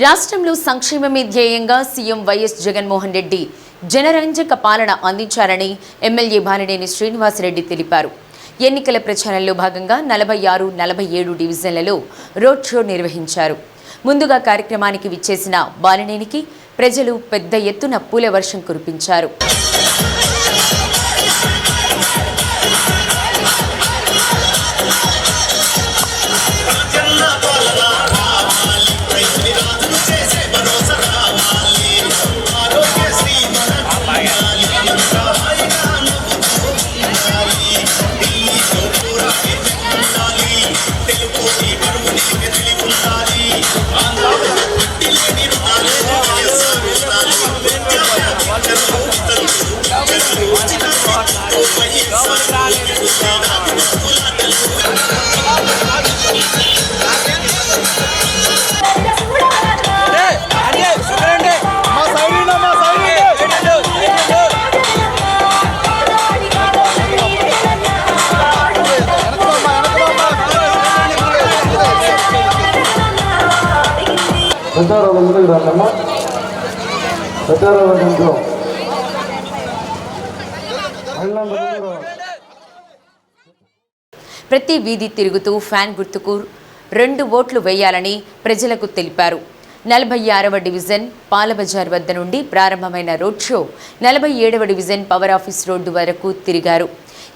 రాష్ట్రంలో సంక్షేమమే ధ్యేయంగా సీఎం వైఎస్ జగన్మోహన్ రెడ్డి జనరంజక పాలన అందించారని ఎమ్మెల్యే బాలినేని శ్రీనివాసరెడ్డి తెలిపారు. ఎన్నికల ప్రచారంలో భాగంగా నలభై ఆరు నలభై ఏడు డివిజన్లలో రోడ్ షో నిర్వహించారు. ముందుగా కార్యక్రమానికి విచ్చేసిన బాలినేనికి ప్రజలు పెద్ద ఎత్తున పూల వర్షం కురిపించారు. ప్రచారం ముందుకు రామ్మా ప్రచారం ప్రతి వీధి తిరుగుతూ ఫ్యాన్ గుర్తుకు రెండు ఓట్లు వేయాలని ప్రజలకు తెలిపారు. నలభై ఆరవ డివిజన్ పాలబజార్ వద్ద నుండి ప్రారంభమైన రోడ్ షో నలభై ఏడవ డివిజన్ పవర్ ఆఫీస్ రోడ్డు వరకు తిరిగారు.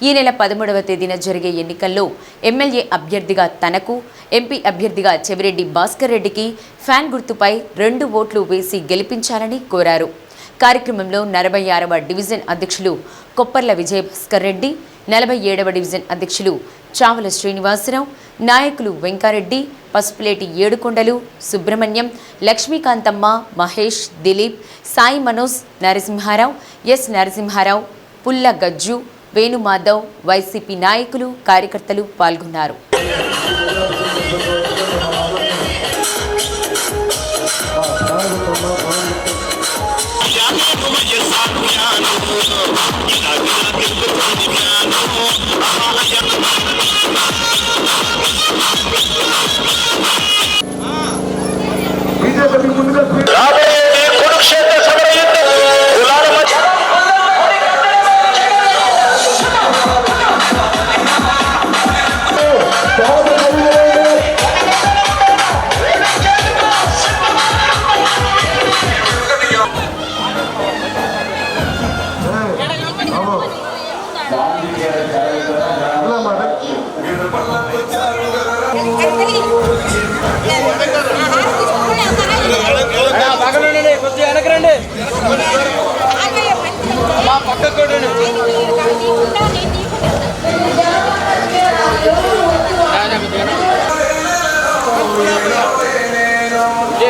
ఈ నెల పదమూడవ తేదీన జరిగే ఎన్నికల్లో ఎమ్మెల్యే అభ్యర్థిగా తనకు ఎంపీ అభ్యర్థిగా చెవిరెడ్డి భాస్కర్ రెడ్డికి ఫ్యాన్ గుర్తుపై రెండు ఓట్లు వేసి గెలిపించాలని కోరారు. కార్యక్రమంలో నలభై ఆరవ డివిజన్ అధ్యక్షులు కొప్పర్ల విజయభాస్కర్ రెడ్డి నలభై ఏడవ డివిజన్ అధ్యక్షులు చావల శ్రీనివాసరావు నాయకులు వెంకారెడ్డి పసుపులేటి ఏడుకొండలు సుబ్రహ్మణ్యం లక్ష్మీకాంతమ్మ మహేష్ దిలీప్ సాయి మనోజ్ నరసింహారావు ఎస్ నరసింహారావు పుల్ల గజ్జు వేణుమాధవ్ వైసీపీ నాయకులు కార్యకర్తలు పాల్గొన్నారు.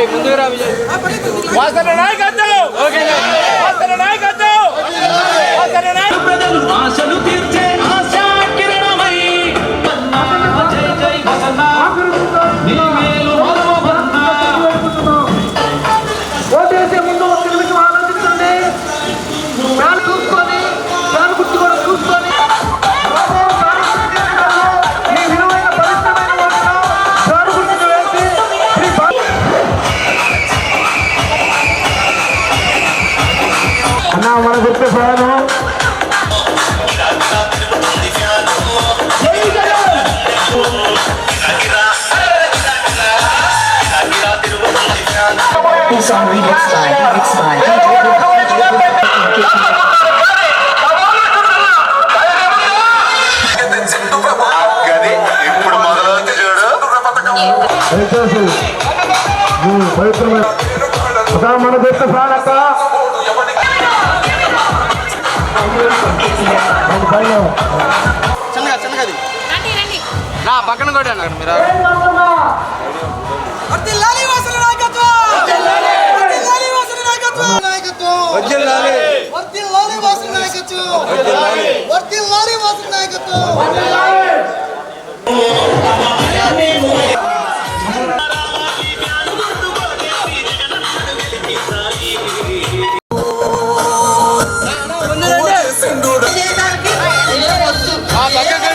ముందుకు రా విజయ్ వాసన నాయకత్వం ఓకే వాసన నాయకత్వం వాసన నాయకత్వం ప్రజలు ఆశలు తీర్చే This song remixed by remixed by. దయచేసి పవిత్రమైన మన నా పక్కన కూడా అక్కడ మీరు వర్ధిల్లాలి వాసుల నాయకత్వం వర్ధిల్లాలి వాసుల నాయకత్వం వజ్జల్లాలి వర్ధిల్లాలి వాసుల నాయకత్వం. వర్ధిల్లాలి. వాసుల నాయకత్వం. ఆ పక్కకు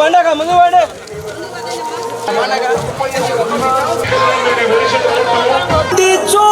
పండగ ముందు పండే చూ